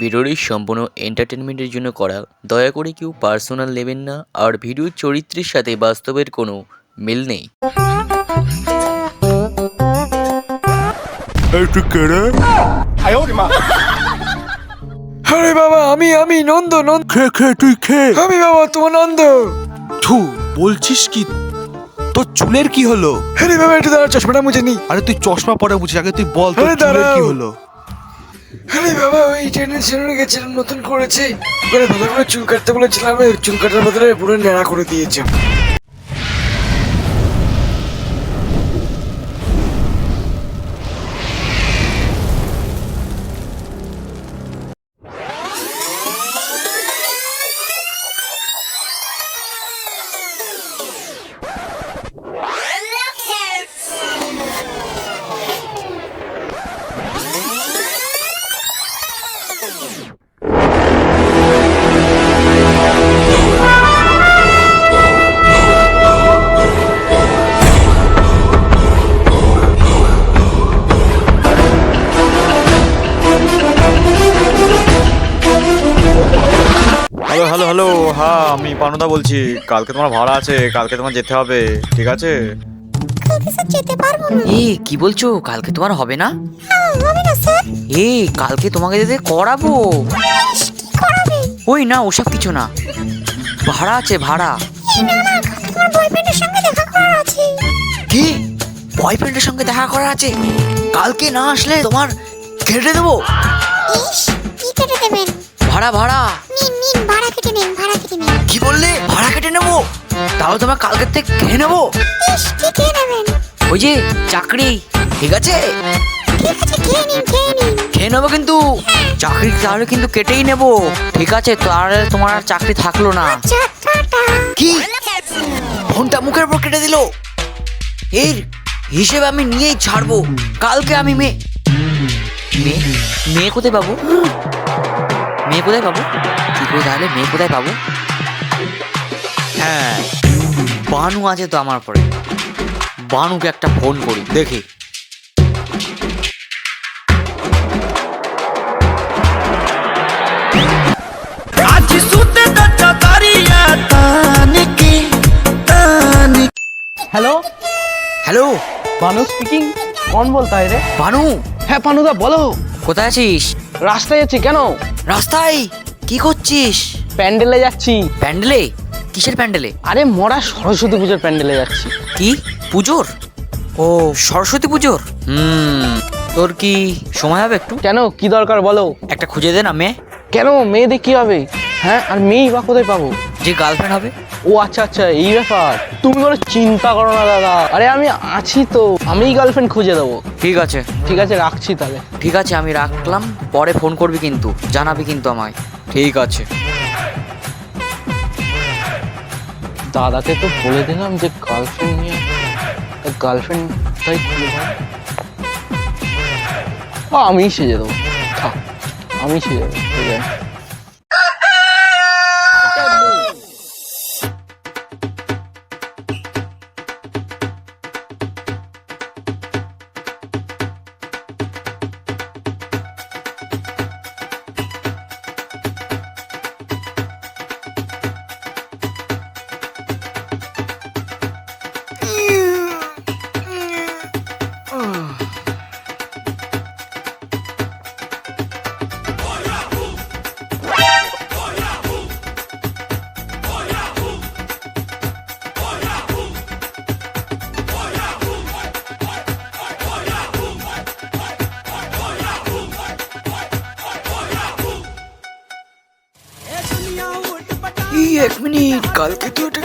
ভিডিওটি সম্পূর্ণ এন্টারটেনমেন্টের জন্য করা। দয়া করে কেউ পার্সোনাল নেবেন না আর ভিডিও চরিত্রের সাথে বাস্তবের কোনো মিল নেই। আরে বাবা আমি আমি নন্দ নন্দ। খে খে তুই খে আমি বাবা তোমার নন্দ। থু বলছিস কি? তোর চুলের কি হলো? আরে বাবা একটু দাঁড়া চশমাটা মুছে নি। আরে তুই চশমা পরে বুঝিস আগে তুই বল তোর চুলের কি হলো? আরে বাবা, ওই ট্রেনের সেলুনে গেছিলাম, নতুন করেছি। ওখানে ভালো করে চুল কাটতে বলেছিলাম চুল কাটার বদলে পুরো ন্যাড়া করে দিয়েছে। Hello hello hello. হ্যাঁ আমি পানুদা বলছি। কালকে তোমার ভাড়া আছে কালকে তোমার যেতে হবে ঠিক আছে? এ কি বলছো? কালকে তোমার হবে না? হ্যাঁ, হবে না স্যার। এ কালকে তোমাকে যেতে করাবো। ওই না ওসব কিছু না। ভাড়া আছে ভাড়া। এই না না কালকে তোমার বয়ফ্রেন্ডের সঙ্গে দেখা করার আছে। কি? বয়ফ্রেন্ডের সঙ্গে দেখা করার আছে? কালকে না আসলে তোমার কেটে দেবো? ইস কি কেটে দেবেন? ভাড়া ভাড়া। নিন ভাড়া কেটে নিন ভাড়া কেটে নিন কি বললে? ভাড়া কেটে নেব? তাহলে তোমার কালকের থেকে খেয়ে নেব? ইস কি খেয়ে নেবেন? ওই যে চাকরি ঠিক আছে? ঠিক আছে খেয়ে নিন খেয়ে নিন। খেয়ে নেব কিন্তু। চাকরি তাহলে কিন্তু কেটেই নেব। ঠিক আছে তাহলে তোমার আর চাকরি থাকল না। আচ্ছা টাটা। কি? ফোনটা মুখের উপর কেটে দিল। এর হিসেবে আমি নিয়েই ছাড়বো। কালকে আমি মেয়ে মেয়ে মেয়ে কোথায় পাবো? মেয়ে কোথায় পাবো? তাহলে মেয়ে কোথায় পাবো? হ্যাঁ বানু আছে তো আমার পরে। বানুকে একটা ফোন করি দেখি। হ্যালো হ্যালো বানু স্পিকিং কোন বলতে রে? বানু? হ্যাঁ পানুদা বলো। কোথায় আছিস? রাস্তায় আছি কেন? রাস্তায়? কি করছিস? প্যান্ডেলে যাচ্ছি। প্যান্ডেলে? কিসের প্যান্ডেলে? আরে মরা সরস্বতী পুজোর প্যান্ডেলে যাচ্ছি। কি? পুজোর? ও সরস্বতী পুজোর? হুম তোর কি সময় হবে একটু? কেন? কি দরকার বলো? একটা খুঁজে দে না মেয়ে। কেন? মেয়েদের কি হবে? হ্যাঁ আর মেয়েই বা কোথায় পাবো? যে গার্লফ্রেন্ড হবে? ও আচ্ছা আচ্ছা এই ব্যাপার। তুমি কোনো চিন্তা করো না দাদা। আরে আমি আছি তো। আমিই গার্লফ্রেন্ড খুঁজে দেবো। ঠিক আছে। ঠিক আছে রাখছি তাহলে। ঠিক আছে আমি রাখলাম। পরে ফোন করবি কিন্তু। জানাবি কিন্তু আমায়। ঠিক আছে। দাদাকে তো বলে দিলাম যে গার্লফ্রেন্ড নিয়ে গার্লফ্রেন্ড তাই আমিই সেজে দেবো। আমি সেজে দেবো।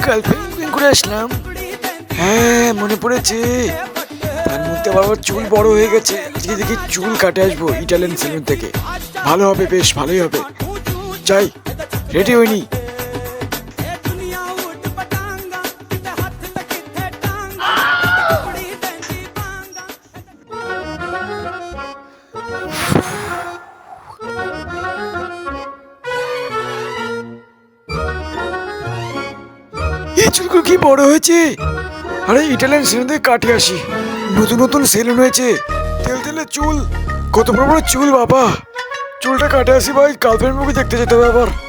তো একটা করে আসলাম। হ্যাঁ মনে পড়েছে। তার মধ্যে আবার চুল বড় হয়ে গেছে। আজকে দেখি চুল কাটে আসব ইটালিয়ান সেলুন থেকে। ভালো হবে, বেশ ভালোই হবে। যাই রেডি হইনি চুলগুলো কি বড় হয়েছে? আরে, ইটালিয়ান সেলুন থেকে কাটিয়ে আসি। নতুন নতুন সেলুন হয়েছে। তেল তেলে চুল। কত বড় বড় চুল, বাবা। চুলটা কাটে আসি ভাই গার্লফ্রেন্ড মুভি দেখতে যেতে হবে আবার।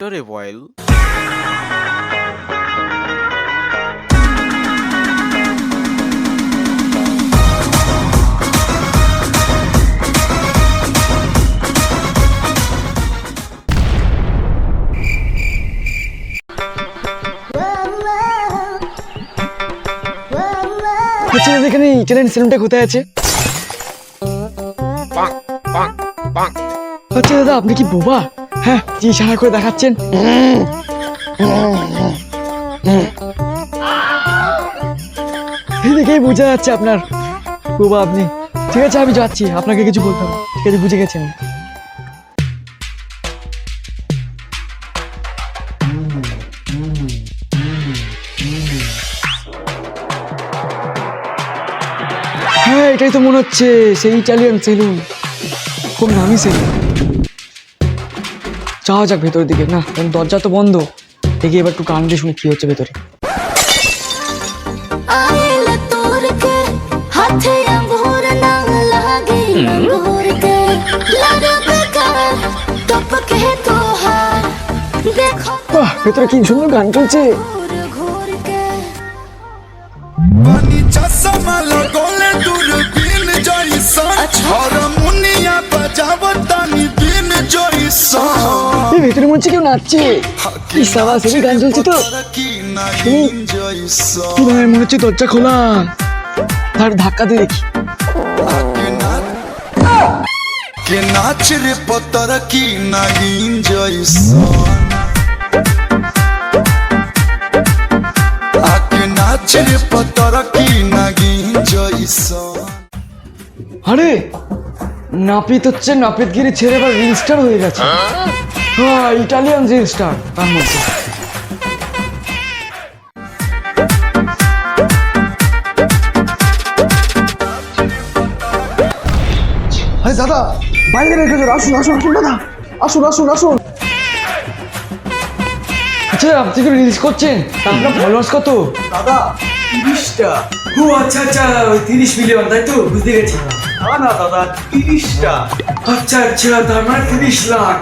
ওয়াইল আচ্ছা দাদা এখানে ইটালিয়ান সেলুনটা কোথায় আছে? আচ্ছা দাদা আপনি কি বোবা? হ্যাঁ ইশারা করে দেখাচ্ছেন। দেখেই বোঝা যাচ্ছে আপনার বোবা আপনি। ঠিক আছে, আমি যাচ্ছি, আপনাকে কিছু বলতে হবে। ঠিক আছে, বুঝে গেছেন। হ্যাঁ এটাই তো মনে হচ্ছে, সেই ইটালিয়ান সেলুন। খুব নামি সেলুন। যাওয়া যাক ভেতরের দিকে। না কারণ দরজা তো বন্ধ। দেখি এবার একটু কান দিয়ে শুনি কি হচ্ছে ভেতরে। ভেতরে কি সুন্দর গান চলছে। ভিতরে মনে হচ্ছে কেউ নাচছে। কি সাবা সেদিন গান চলছে তো। কি ভাই মনে হচ্ছে দরজা খোলা? আর ধাক্কা দিয়ে দেখি। কে নাচ? রে পতার কি না এনজয় আকে নাচ রে পতার কি না এনজয় আরে নাপিত হচ্ছে নাপিত নাপিতগিরি ছেড়ে এবার রিলস্টার হয়ে গেছে। হ্যাঁ? ইটালিয়ান রিল স্টার তার মধ্যে আরে দাদা বাইরে রেখে যান আসুন আসুন আসুন দাদা। আসুন আসুন আসুন। আচ্ছা আপনি কি রিলস করছেন? তা আপনার ফলোয়ার্স কত? দাদা তিরিশটা। ও আচ্ছা আচ্ছা ওই তিরিশ মিলিয়ন তাই তো? বুঝতে গেছি। না না দাদা তিরিশটা। আচ্ছা আচ্ছা তার মানে তিরিশ লাখ।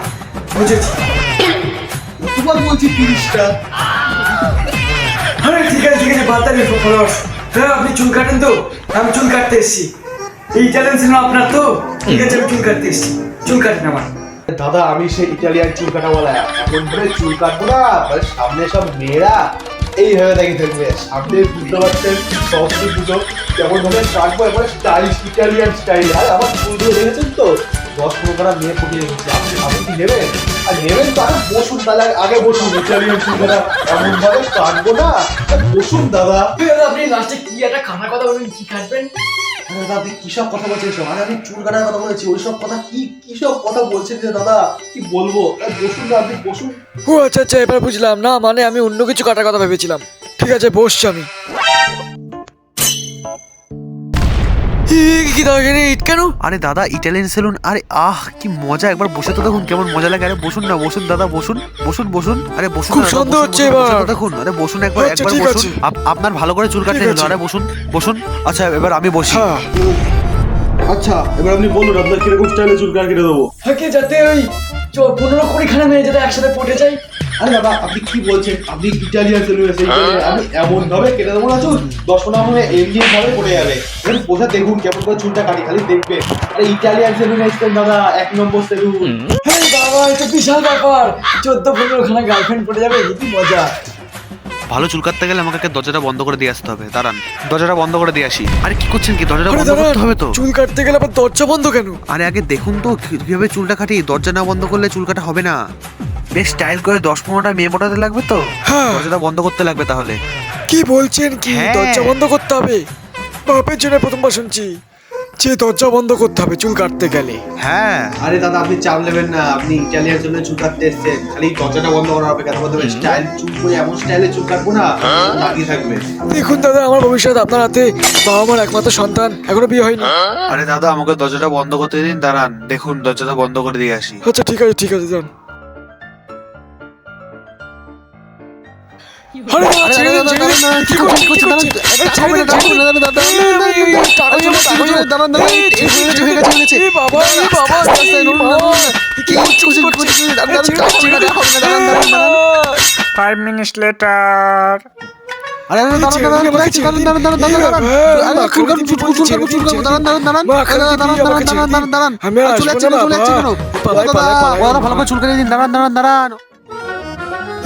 তোমার বলছি আরে, ঠিক আছে ঠিক আছে ফলোয়ার্স হ্যাঁ আপনি চুল কাটেন তো? আমি চুল কাটতে এসেছি। এই চ্যালেঞ্জ আপনার তো? ঠিক আছে, আমি চুল কাটতে এসেছি। চুল কাটেন আমার। দাদা, আমি ইটালিয়ান চুল এখন ধরে চুল কাটবো না মানে সামনে সব মেয়েরা এইভাবে দাঁড়িয়ে থাকবে সামনে বুঝতে পারছেন সরস্বতী পুজো কেমন ভাবে কাটবো এবারে স্টাইলিশ ইটালিয়ান স্টাইল আর, আমার চুলগুলো দেখেছেন তো? দশ পনেরো ফুটিয়ে রেখেছে আপনি আপনি কি নেবেন? আর নেবেন তো আরে বসুন তাহলে আগে বসুন। ইটালিয়ান এমন ভাবে কাটবো না বসুন দাদা। আপনি লাস্টে কি একটা খানা কথা বলবেন কি কাটবেন? দাদা আপনি কিসব কথা বলছেন সব আরে আমি চুল কাটার কথা বলেছি ওইসব কথা কি কিসব কথা বলছেন যে দাদা কি বলব? বসুন না আপনি বসুন। ও আচ্ছা আচ্ছা এবার বুঝলাম। না মানে আমি অন্য কিছু কাটার কথা ভেবেছিলাম। ঠিক আছে বসছি আমি। কি দরকার ইট কেন? আরে দাদা ইটালিয়ান সেলুন আরে আহ কি মজা একবার বসে তো দেখুন কেমন মজা লাগে। আরে বসুন না বসুন দাদা বসুন বসুন বসুন। আরে বসুন খুব বসুন, হচ্ছে এবার। দেখুন আরে বসুন একবার আচ্ছা, একবার বসুন। আপ- আপনার ভালো করে চুল কাটতে হলো আরে বসুন বসুন। আচ্ছা এবার আমি বসি। হ্যাঁ। আচ্ছা এবার আপনি বলুন আপনার কীরকম স্টাইলে চুল কাট কেটে দেবো থাকে যাতে ওই চ- পনেরো কুড়ি খানা মেয়ে যাতে একসাথে পটে যায় আরে দাদা আপনি কি বলছেন? আপনি ইটালিয়ান সেই আমি এমন ভাবে কেটে দেবো না চুল? দশ পনেরো ভাবে ইন্ডিয়ান ভাবে পড়ে যাবে। এবার বোঝা দেখুন কেমন করে চুলটা কাটি খালি দেখবেন। আরে ইটালিয়ান সেলুনে এসছেন দাদা এক নম্বর সেলুন। হ্যাঁ বাবা এটা বিশাল ব্যাপার। চোদ্দ পনেরো খানা গার্লফ্রেন্ড পটে যাবে কি মজা। ভালো চুল কাটতে গেলে আমাকে দরজাটা বন্ধ করে দিয়ে আসতে হবে। দাঁড়ান দরজাটা বন্ধ করে দিয়ে আসি। আরে কি করছেন কি? দরজাটা বন্ধ করতে হবে তো। চুল কাটতে গেলে আবার দরজা বন্ধ কেন? আরে আগে দেখুন তো কীভাবে চুলটা কাটি? দরজা না বন্ধ করলে চুল কাটা হবে না। বেশ স্টাইল করে দশ পনেরোটা মেয়ে পটাতে লাগবে তো? হ্যাঁ। দরজাটা বন্ধ করতে লাগবে তাহলে। কি বলছেন কি? হ্যাঁ। দরজা বন্ধ করতে হবে? বাপের জন্য প্রথমবার শুনছি যে দরজা বন্ধ করতে হবে চুল কাটতে গেলে। হ্যাঁ। আরে দাদা আপনি চাপ নেবেন না। আপনি ইটালিয়ান জন্য চুল কাটতে এসেছেন। খালি দরজাটা বন্ধ করা হবে। কেন বলতে স্টাইল চুল করে এমন স্টাইলে চুল কাটবো না লাগিয়ে থাকবে। দেখুন দাদা আমার ভবিষ্যৎ আপনার হাতে বাবা আমার একমাত্র সন্তান এখনও বিয়ে হয়নি। আরে দাদা আমাকে দরজাটা বন্ধ করতে দিন দাঁড়ান। দেখুন দরজাটা বন্ধ করে দিয়ে আসি। আচ্ছা ঠিক আছে ঠিক আছে যান ফাইভ মিনিটস লেটার আরে আরে দাঁড়ান দাঁড়ান দাঁড়ান দাঁড়ান দাঁড়ান দাঁড়ান দাঁড়ান দাঁড়ান আরে চুল কাটবো চুল কাটবো চুল কাটবো দাঁড়ান দাঁড়ান দাঁড়ান দাঁড়ান দাঁড়ান দাঁড়ান দাঁড়ান দাঁড়ান আমি চলে যাচ্ছে চলে যাচ্ছে। কেন পালাই, পালাই। ওরা ভালো করে চুল কেটে দিন দাঁড়ান দাঁড়ান দাঁড়ান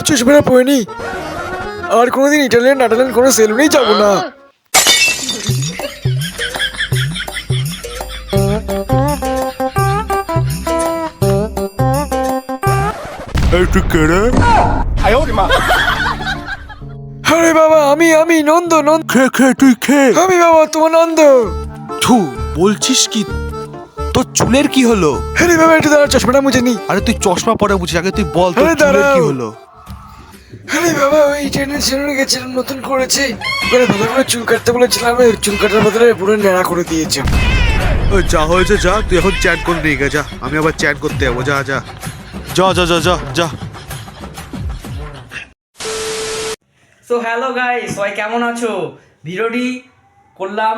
চশমাটা পড়েনি আর কোনোদিন ইটালিয়ান নাটালিয়ান কোনো সেলুনেই যাব না। একটু কেড়ে আরে বাবা আমি আমি নন্দ নন্দ। খে খে তুই খে আমি বাবা তোমার নন্দ। থু বলছিস কি? তোর চুলের কি হলো? আরে বাবা একটু দাঁড়া চশমাটা মুছে নি। আরে তুই চশমা পরে বুঝিস আগে তুই বল তোর আরে চুলের কি দাঁড়াও। হলো? আরে বাবা ওই ট্রেনের সেলুনে গেছিলাম নতুন করেছে। ওখানে ভালো করে চুল কাটতে বলেছিলাম ওই চুল কাটার বদলে পুরো ন্যাড়া করে দিয়েছে। ও যা হয়েছে যা তুই এখন চ্যাট করে নিয়ে গে যা। আমি আবার চ্যাট করতে যাব যা যা। যা যা যা যা যা। সো হ্যালো গাইস সবাই কেমন আছো? ভিডিওটি করলাম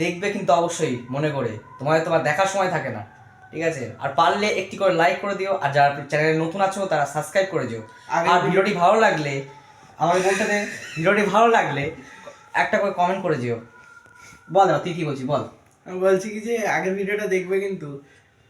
দেখবে কিন্তু অবশ্যই মনে করে। তোমার তোমার দেখার সময় থাকে না। ঠিক আছে? আর পারলে একটি করে লাইক করে দিও আর যারা চ্যানেলে নতুন আছো তারা সাবস্ক্রাইব করে দিও। আর ভিডিওটি ভালো লাগলে আমাকে বলতে দে ভিডিওটি ভালো লাগলে একটা করে কমেন্ট করে দিও। বল তুই কি বলছিস? বল। আমি বলছি কি যে আগের ভিডিওটা দেখবে কিন্তু।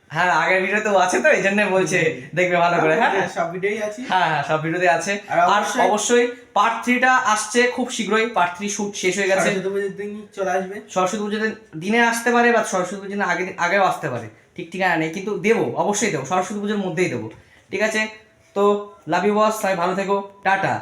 হ্যাঁ আগের ভিডিও তো আছে তো এই জন্য বলছে দেখবে ভালো করে হ্যাঁ? হ্যাঁ, সব ভিডিওই আছে। হ্যাঁ হ্যাঁ সব ভিডিওতে আছে। আর অবশ্যই- পার্ট থ্রিটা আসছে খুব শীঘ্রই পার্ট থ্রি শুট শেষ হয়ে গেছে। সরস্বতী পুজোর দিন চলে আসবে। সরস্বতী পুজোর দিন- দিনে আসতে পারে বা সরস্বতী পুজোর দিন আগে আগেও আসতে পারে। ঠিক ঠিকানা নেই, কিন্তু দেবো, অবশ্যই দেবো, সরস্বতী পুজোর মধ্যেই দেবো। ঠিক আছে? তো লাভ ইউ বস সবাই ভালো থেকো, টাটা।